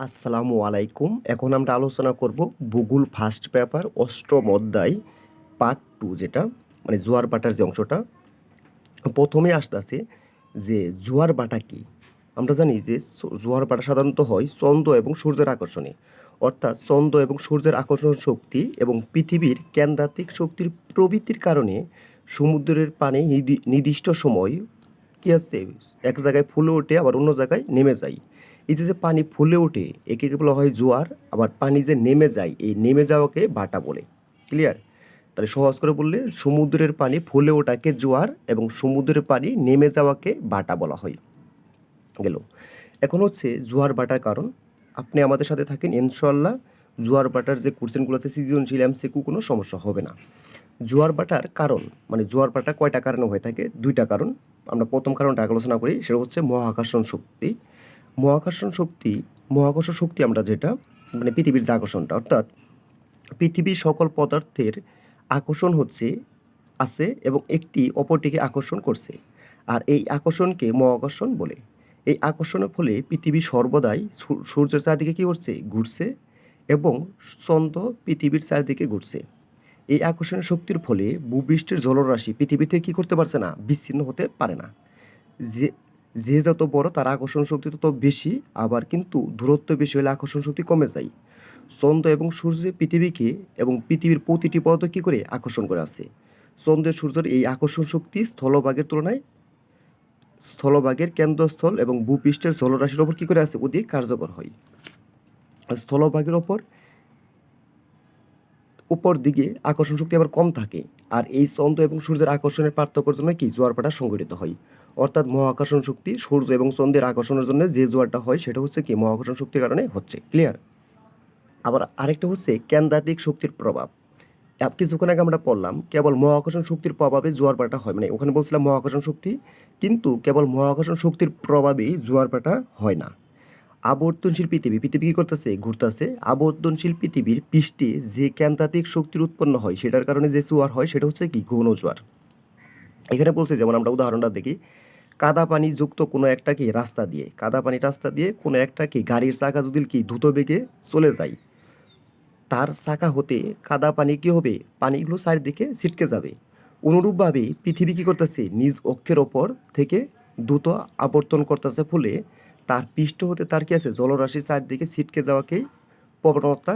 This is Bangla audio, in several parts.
আসসালামু আলাইকুম। এখন আমরা আলোচনা করব ভূগোল ফার্স্ট পেপার অষ্টম অধ্যায় পার্ট টু যেটা মানে জোয়ার বাটার যে অংশটা। প্রথমে আসতেছে যে জোয়ার বাটা কি? আমরা জানি যে জোয়ার বাটা সাধারণত হয় চন্দ্র এবং সূর্যের আকর্ষণে। অর্থাৎ চন্দ্র এবং সূর্যের আকর্ষণ শক্তি এবং পৃথিবীর কেন্দ্রাতিক শক্তির প্রবৃত্তির কারণে সমুদ্রের পানি নির্দি- নির্দিষ্ট সময় কী আছে? এক জায়গায় ফুলে ওঠে, আবার অন্য জায়গায় নেমে যায়। এই যে যে পানি ফুলে ওঠে, একে বলা হয় জোয়ার, আবার পানি যে নেমে যায়, এই নেমে যাওয়াকে বাটা বলে। ক্লিয়ার তাহলে সহজ করে বললে, সমুদ্রের পানি ফুলে ওঠাকে জোয়ার এবং সমুদ্রের পানি নেমে যাওয়াকে বাটা বলা হয়। গেল। এখন হচ্ছে জোয়ার বাটার কারণ। আপনি আমাদের সাথে থাকেন ইনশাল্লাহ জোয়ার বাটার যে কোশ্চেনগুলো আছে, সৃজনশীল এমসিকু কোনো সমস্যা হবে না। জোয়ার বাটার কারণ মানে জোয়ার বাটা কয়টা কারণে হয়ে থাকে? দুইটা কারণ। আমরা প্রথম কারণটা আলোচনা করি, সেটা হচ্ছে মহাকর্ষণ শক্তি। মহাকর্ষণ শক্তি মহাকর্ষণ শক্তি আমরা যেটা মানে পৃথিবীর যে আকর্ষণটা, অর্থাৎ পৃথিবীর সকল পদার্থের আকর্ষণ হচ্ছে, আছে এবং একটি অপরটিকে আকর্ষণ করছে। আর এই আকর্ষণকে মহাকর্ষণ বলে। এই আকর্ষণের ফলে পৃথিবী সর্বদাই সূর্যের চারদিকে কী করছে? ঘুরছে এবং চন্দ্র পৃথিবীর চারদিকে ঘুরছে। এই আকর্ষণের শক্তির ফলে ভূপৃষ্ঠের জলরাশি পৃথিবীতে কী করতে পারছে না? বিচ্ছিন্ন হতে পারে না। যে যে যত বড়, তার আকর্ষণ শক্তি তত বেশি, আবার কিন্তু দূরত্ব বেশি হলে আকর্ষণ শক্তি কমে যায়। চন্দ্র এবং সূর্য পৃথিবীকে এবং পৃথিবীর প্রতিটি পদার্থ কী করে আকর্ষণ করে আছে? চন্দ্রের সূর্যের এই আকর্ষণ শক্তি স্থলভাগের তুলনায় স্থলভাগের কেন্দ্রস্থল এবং ভূপৃষ্ঠের জলরাশির ওপর কী করে আছে? অধিক কার্যকর হয়। স্থলভাগের ওপর, উপর দিকে আকর্ষণ শক্তি আবার কম থাকে। আর এই চন্দ্র এবং সূর্যের আকর্ষণের পার্থক্যের জন্য কি জোয়ারপাটা সংঘটিত হয়? অর্থাৎ মহাকর্ষণ শক্তি, সূর্য এবং চন্দ্রের আকর্ষণের জন্য যে জোয়ারটা হয় সেটা হচ্ছে কি? মহাকর্ষণ শক্তির কারণে হচ্ছে। ক্লিয়ার আবার আরেকটা হচ্ছে কেন্দ্রাতিক শক্তির প্রভাব। কিছুক্ষণ আগে আমরা পড়লাম, কেবল মহাকর্ষণ শক্তির প্রভাবে জোয়ার পাটা হয়। মানে ওখানে বলছিলাম মহাকর্ষণ শক্তি, কিন্তু কেবল মহাকর্ষণ শক্তির প্রভাবেই জোয়ার পাটা হয় না। আবর্তনশীল পৃথিবী পৃথিবী কী করতেছে? ঘুরতেছে। আবর্তনশীল পৃথিবীর পৃষ্ঠে যে কেন্দ্রাতিক শক্তির উৎপন্ন হয়, সেটার কারণে যে জোয়ার হয়, সেটা হচ্ছে কি? গৌণ জোয়ার। এখানে বলছে, যেমন আমরা উদাহরণটা দেখি, কাদা পানি যুক্ত কোনো একটা কি রাস্তা দিয়ে, কাদা পানি রাস্তা দিয়ে কোনো একটা কি গাড়ির চাকা যদি কি দ্রুত বেগে চলে যায়, তার চাকা হতে কাদা পানি কী হবে? পানিগুলো চারিদিকে ছিটকে যাবে। অনুরূপভাবে পৃথিবী কী করতেছে? নিজ অক্ষের ওপর থেকে দ্রুত আবর্তন করতেছে, ফলে তার পৃষ্ঠ হতে তার কী আছে? জলরাশি চারদিকে ছিটকে যাওয়াকেই প্রবণতা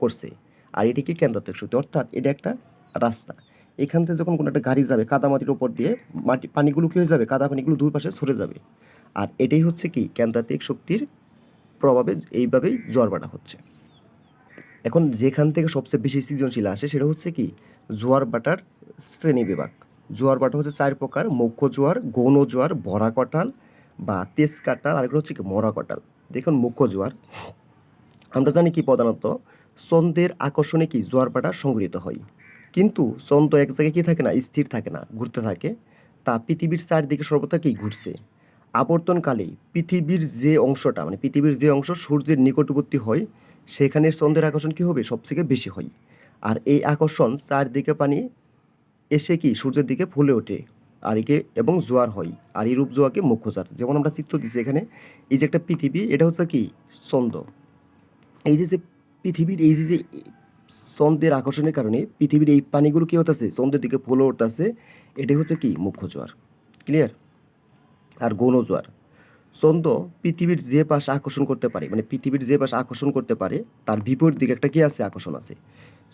করছে। আর এটি কি কেন্দ্রাত্মক শক্তি? অর্থাৎ এটা একটা রাস্তা। এখান থেকে যখন কোনো একটা গাড়ি যাবে কাদামাটির ওপর দিয়ে, মাটি, পানিগুলো কী হয়ে যাবে? কাদা পানিগুলো দুই পাশে সরে যাবে। আর এটাই হচ্ছে কি? কেন্দ্রাতিক শক্তির প্রভাবে এইভাবেই জোয়ার বাটা হচ্ছে। এখন যেখান থেকে সবচেয়ে বেশি সৃজনশীল আসে সেটা হচ্ছে কি? জোয়ার বাটার শ্রেণি বিভাগ। জোয়ার বাটা হচ্ছে চার প্রকার মুখ্য জোয়ার, গৌণ জোয়ার ভরা কটাল বা তেজ কাটাল আরেকটা হচ্ছে কি? মরা কটাল দেখুন মুখ্য জোয়ার। আমরা জানি কি প্রধানত? চন্দ্রের আকর্ষণে কি জোয়ার বাটা সংগৃহীত হয়? কিন্তু চন্দ্র এক জায়গায় কি থাকে না? স্থির থাকে না, ঘুরতে থাকে। তা পৃথিবীর চারদিকে সর্বদা কি ঘুরছে? আবর্তনকালে পৃথিবীর যে অংশটা মানে পৃথিবীর যে অংশ সূর্যের নিকটবর্তী হয় সেখানের চন্দ্রের আকর্ষণ কী হবে? সবথেকে বেশি হয়। আর এই আকর্ষণ চারদিকে পানি এসে কি সূর্যের দিকে ফুলে ওঠে, আর একে এবং জোয়ার হয়, আর এই রূপ জোয়াকে মুখ্য জোয়ার যেমন আমরা চিত্র দিচ্ছি এখানে, এই যে একটা পৃথিবী, এটা হচ্ছে কি চন্দ্র এই যে যে পৃথিবীর, এই যে যে চন্দ্রের আকর্ষণের কারণে পৃথিবীর এই পানিগুলো কী হতেছে? চন্দ্রের দিকে ফুলে উঠতেছে। এটাই হচ্ছে কি? মুখ্য জোয়ার। ক্লিয়ার আর গৌণ জোয়ার। চন্দ্র পৃথিবীর যে পাশ আকর্ষণ করতে পারে মানে পৃথিবীর যে পাশ আকর্ষণ করতে পারে, তার বিপরীত দিকে একটা কি আছে? আকর্ষণ আছে।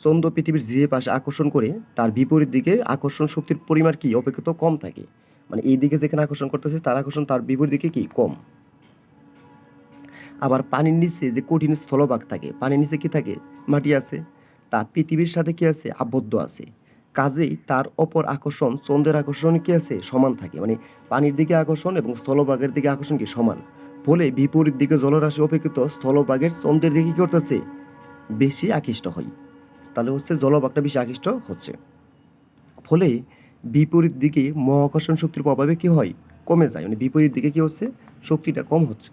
চন্দ্র পৃথিবীর যে পাশে আকর্ষণ করে, তার বিপরীত দিকে আকর্ষণ শক্তির পরিমাণ কি? অপেক্ষিত কম থাকে। মানে এই দিকে যেখানে আকর্ষণ করতেছে, তার আকর্ষণ তার বিপরীত দিকে কি? কম। আবার পানির নিচে যে কঠিন স্থলভাগ থাকে, পানির নিচে কি থাকে? মাটি আছে। তা পৃথিবীর সাথে কি আছে? আবদ্ধ আছে। কাজেই তার অপর আকর্ষণ, চন্দ্রের আকর্ষণ কি আছে? সমান থাকে। মানে পানির দিকে আকর্ষণ এবং স্থলভাগের দিকে আকর্ষণ কি? সমান। ফলে বিপরীত দিকে জলরাশি অপেক্ষিত স্থলভাগের চন্দ্রের দিকে কি করতেছে? বেশি আকৃষ্ট হয়। তাহলে হচ্ছে জলভাগটা বেশি আকৃষ্ট হচ্ছে। ফলে বিপরীত দিকে মহাকর্ষণ শক্তির প্রভাবে কি হয়? কমে যায়। মানে বিপরীত দিকে কি হচ্ছে? শক্তিটা কম হচ্ছে।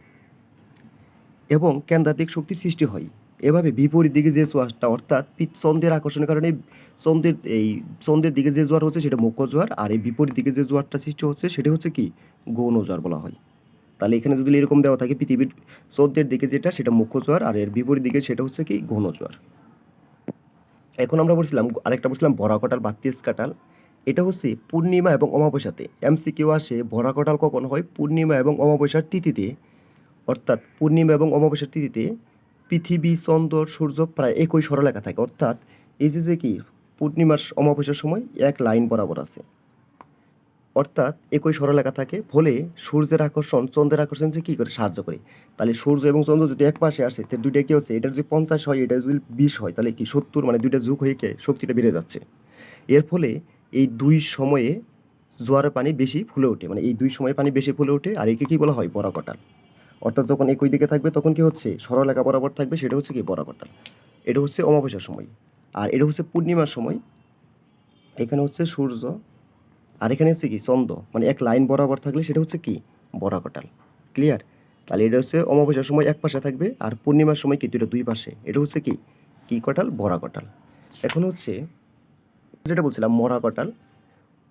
এবং কেন্দ্রাতিক শক্তির সৃষ্টি হয়। এভাবে বিপরীত দিকে যে জোয়ারটা, অর্থাৎ চন্দ্রের আকর্ষণের কারণে চন্দ্রের এই চন্দ্রের দিকে যে জোয়ার হচ্ছে সেটা মুখ্য জোয়ার, আর এই বিপরীত দিকে যে জোয়ারটা সৃষ্টি হচ্ছে সেটা হচ্ছে কি? গৌণ জোয়ার বলা হয়। তাহলে এখানে যদি এরকম দেওয়া থাকে, পৃথিবীর চোদ্দের দিকে যেটা, সেটা মুখ্য জোয়ার, আর এর বিপরীত দিকে সেটা হচ্ছে কি? ঘন জোয়ার। এখন আমরা বলছিলাম আরেকটা বলছিলাম ভরা কাটাল বা তেজ কাটাল এটা হচ্ছে পূর্ণিমা এবং অমাবস্যাতে। এমসিকিউ আসে ভরা কাটাল কখন হয়? পূর্ণিমা এবং অমাবস্যার তিথিতে। অর্থাৎ পূর্ণিমা এবং অমাবস্যার তিথিতে পৃথিবী, চন্দ্র, সূর্য প্রায় একই সরলেখা থাকে। অর্থাৎ এই যে যে কি, পূর্ণিমার অমাবস্যার সময় এক লাইন বরাবর আছে। অর্থাৎ একই সরলেখা থাকে, ফলে সূর্যের আকর্ষণ, চন্দ্রের আকর্ষণ যে কী করে সাহায্য করে? তাহলে সূর্য এবং চন্দ্র যদি এক পাশে আসে তো দুইটা কী হচ্ছে? এটা যদি পঞ্চাশ হয়, এটা যদি বিশ হয়, তাহলে কি সত্তর মানে দুইটা যুগ হয়ে কে শক্তিটা বেড়ে যাচ্ছে। এর ফলে এই দুই সময়ে জোয়ারের পানি বেশি ফুলে ওঠে। মানে এই দুই সময়ে পানি বেশি ফুলে ওঠে, আর একে কী বলা হয়? বড়াকটাল অর্থাৎ যখন একই দিকে থাকবে, তখন কি হচ্ছে? সরলেখা বরাবর থাকবে, সেটা হচ্ছে কি বড়াকটাল এটা হচ্ছে অমাবস্যার সময়। আর এটা হচ্ছে পূর্ণিমার সময়। এখানে হচ্ছে সূর্য, আর এখানে হচ্ছে কি? চন্দ্র। মানে এক লাইন বরাবর থাকলে সেটা হচ্ছে কি? বরাকটাল ক্লিয়ার তাহলে এটা হচ্ছে অমাবস্যার সময় এক পাশে থাকবে, আর পূর্ণিমার সময় কি দুটো দুই পাশে। এটা হচ্ছে কি? কি কটাল? বরা কটাল এখন হচ্ছে, যেটা বলছিলাম মরা কটাল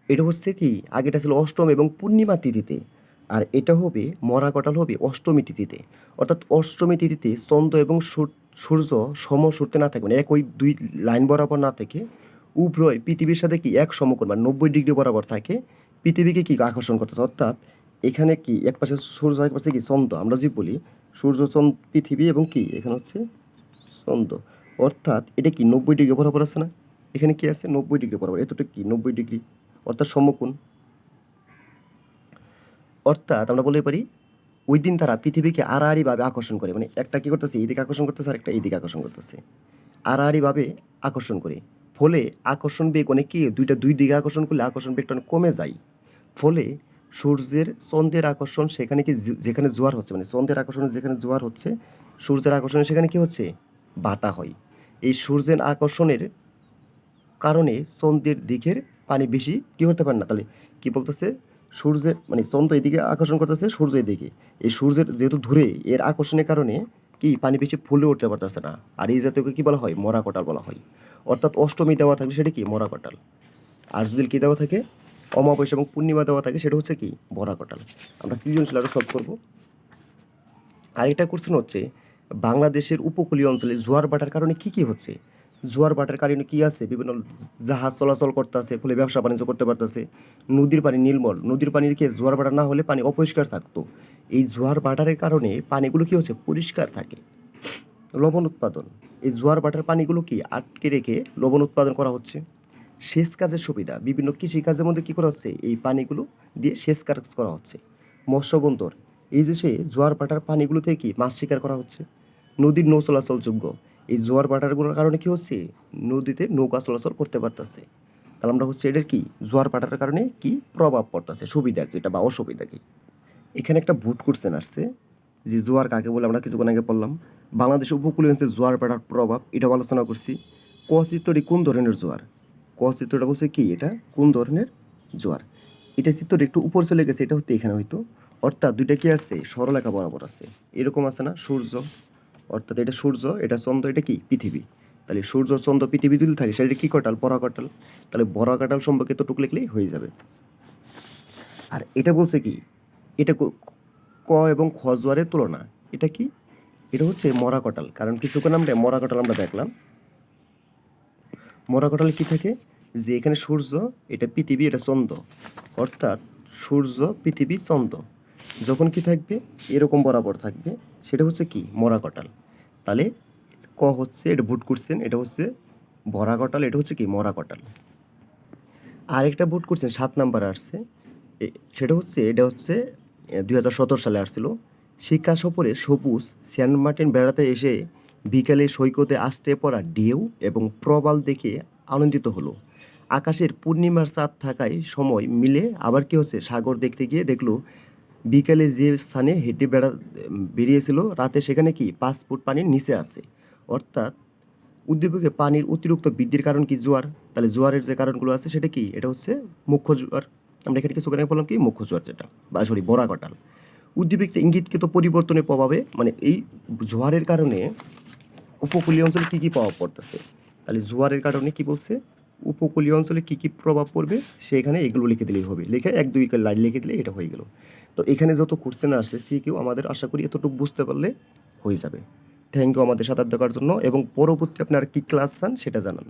এটা হচ্ছে কি? আগেটা ছিল অষ্টম এবং পূর্ণিমা তিথিতে। আর এটা হবে মরা কটাল হবে অষ্টমী তিথিতে। অর্থাৎ অষ্টমী তিথিতে চন্দ্র এবং সূর- সূর্য সম সূর্যে না থাকে মানে এক ওই দুই লাইন বরাবর না থেকে উভয় পৃথিবীর সাথে কি এক সমকোণ মানে নব্বই ডিগ্রি বরাবর থাকে, পৃথিবীকে কি আকর্ষণ করতেছে? অর্থাৎ এখানে কি এক পাশে সূর্য এক পাশে কি চন্দ্র? আমরা যে বলি সূর্য, চন্দ্র, পৃথিবী এবং কি? এখানে হচ্ছে চন্দ্র। অর্থাৎ এটা কি নব্বই ডিগ্রি বরাবর আছে না? এখানে কি আছে? নব্বই ডিগ্রি বরাবর। এতটা কি? নব্বই ডিগ্রি। অর্থাৎ সমকোণ। অর্থাৎ আমরা বলতে পারি ওই দিন তারা পৃথিবীকে আড়াআড়িভাবে আকর্ষণ করে। মানে একটা কী করতেছে? এইদিকে আকর্ষণ করতেছে আর একটা এইদিকে আকর্ষণ করতেছে। আড়াআড়িভাবে আকর্ষণ করে। ফলে আকর্ষণ বেগ অনেক কি? দুইটা দুই দিকে আকর্ষণ করলে আকর্ষণ বেগটা অনেক কমে যায়। ফলে সূর্যের চন্দ্রের আকর্ষণ সেখানে কি যেখানে জোয়ার হচ্ছে মানে চন্দ্রের আকর্ষণে যেখানে জোয়ার হচ্ছে, সূর্যের আকর্ষণে সেখানে কি হচ্ছে? বাটা হয়। এই সূর্যের আকর্ষণের কারণে চন্দ্রের দিকের পানি বেশি কী করতে পারে না? তাহলে কী বলতেছে? সূর্যের মানে চন্দ্র এদিকে আকর্ষণ করতেছে, সূর্য এদিকে। এই সূর্যের যেহেতু ধরে এর আকর্ষণের কারণে কি পানি বেশি ফুলে উঠতে পারতেছে না। আর এই জাতীয়কে কি বলা হয়? মরা কটাল বলা হয়। অর্থাৎ অষ্টমী দেওয়া থাকলে সেটা কি? মরা কটাল আর যদি কি দেওয়া থাকে? অমাবস্যা এবং পূর্ণিমা দেওয়া থাকে সেটা হচ্ছে কি? বরা কটাল আমরা সৃজনশীল আরও সলভ করব। আরেকটা কোশ্চেন হচ্ছে, বাংলাদেশের উপকূলীয় অঞ্চলে জোয়ার ভাটার কারণে কি কি হচ্ছে? জোয়ার ভাটার কারণে কি আছে? বিভিন্ন জাহাজ চলাচল করতেছে, ফলে ব্যবসা বাণিজ্য করতে পারতেছে। নদীর পানি নির্মল। নদীর পানির কি জোয়ার ভাটা না হলে পানি অপরিষ্কার থাকতো। এই জোয়ার ভাটারের কারণে পানিগুলো কি হচ্ছে? পরিষ্কার থাকে। লবণ উৎপাদন। এই জোয়ার ভাটার পানিগুলো কি আটকে রেখে লবণ উৎপাদন করা হচ্ছে? সেচ কাজের সুবিধা। বিভিন্ন কৃষি কাজের মধ্যে কী করা হচ্ছে? এই পানিগুলো দিয়ে সেচ কাজ করা হচ্ছে। মৎস্য বন্দর। এই যে সে জোয়ার ভাটার পানিগুলো থেকে কি মাছ শিকার করা হচ্ছে। নদীর নৌ চলাচলযোগ্য এই জোয়ার ভাটারগুলোর কারণে কি হচ্ছে? নদীতে নৌকা চলাচল করতে পারতেছে। তাহলে আমরা হচ্ছে এটার কি? জোয়ার পাটার কারণে কি প্রভাব পড়তেছে? সুবিধার যেটা বা অসুবিধা কি? এখানে একটা ভোট কোশ্চেন আসছে, যে জোয়ার কাকে বলে? আমরা কিছুক্ষণ আগে বললাম বাংলাদেশ উপকূলীয় অঞ্চলে জোয়ার ভাটার প্রভাব, এটাও আলোচনা করছি। ক চিত্রটি কোন ধরনের জোয়ার? ক চিত্রটা বলছে কি? এটা কোন ধরনের জোয়ার? এটা চিত্রটা একটু উপর চলে গেছে, এটা হতে এখানে হয়তো অর্থাৎ দুইটা কি আছে? সরলেখা বরাবর আছে। এরকম আছে না? সূর্য অর্থাৎ এটা সূর্য, এটা চন্দ্র, এটা কি? পৃথিবী। তাহলে সূর্য, চন্দ্র, পৃথিবী যদি থাকে, সেটা কি কটাল বড়া কটাল তাহলে বড়া কাটাল সম্পর্কে তো টুক লিখলেই হয়ে যাবে। আর এটা বলছে কি? এটা ক- ক এবং খ জোয়ারের তুলনা। এটা কি? এটা হচ্ছে মরা কটাল কারণ কিছুক্ষণ আমরা মরা কটাল আমরা দেখলাম। মরা কটালে কি থাকে? যে এখানে সূর্য, এটা পৃথিবী, এটা চন্দ্র। অর্থাৎ সূর্য, পৃথিবী, চন্দ্র। যখন কি থাকবে? এরকম বরাবর থাকবে। সেটা হচ্ছে কি? মরা কটাল তাহলে ক হচ্ছে এটা ভুট করছেন, এটা হচ্ছে ভরা কটাল এটা হচ্ছে কি? মরা কটাল আরেকটা ভোট করছেন, সাত নাম্বার আসছে। সেটা হচ্ছে, এটা হচ্ছে দুই হাজার সতেরো সালে আসছিল। শিক্ষা সফরে সবুজ সেন্ট মার্টিন বেড়াতে এসে বিকালে সৈকতে আসতে পড়া ঢেউ এবং প্রবাল দেখে আনন্দিত হলো। আকাশের পূর্ণিমার চাঁদ থাকায় সময় মিলে আবার কি হচ্ছে? সাগর দেখতে গিয়ে দেখল বিকালে যে স্থানে হেঁটে বেড়া বেরিয়েছিল, রাতে সেখানে কি পাঁচ ফুট পানির নিচে আছে? অর্থাৎ উদ্দীপকে পানির অতিরিক্ত বৃদ্ধির কারণ কি জোয়ার? তাহলে জোয়ারের যে কারণগুলো আছে, সেটা কি? এটা হচ্ছে মুখ্য জোয়ার। আমরা এখানে কিছু কারণে বললাম কি? মুখ্য জোয়ার যেটা, বা সরি বড়া কটাল উদ্দীপক ইঙ্গিতকৃত পরিবর্তনের প্রভাবে মানে এই জোয়ারের কারণে উপকূলীয় অঞ্চলে কী কী প্রভাব পড়তেছে? তাহলে জোয়ারের কারণে কি বলছে? উপকূলীয় অঞ্চলে কী কী প্রভাব পড়বে সেখানে এগুলো লিখে দিলেই হবে। লিখে এক দুই লাইন লিখে দিলে এটা হয়ে গেল। তো এখানে যত কোশ্চেন আসছে সি কেউ আমাদের আশা করি এতটুকু বুঝতে পারলে হয়ে যাবে। থ্যাংক ইউ আমাদের সাঁতার দেখার জন্য এবং পরবর্তী আপনার কী ক্লাস চান সেটা জানান।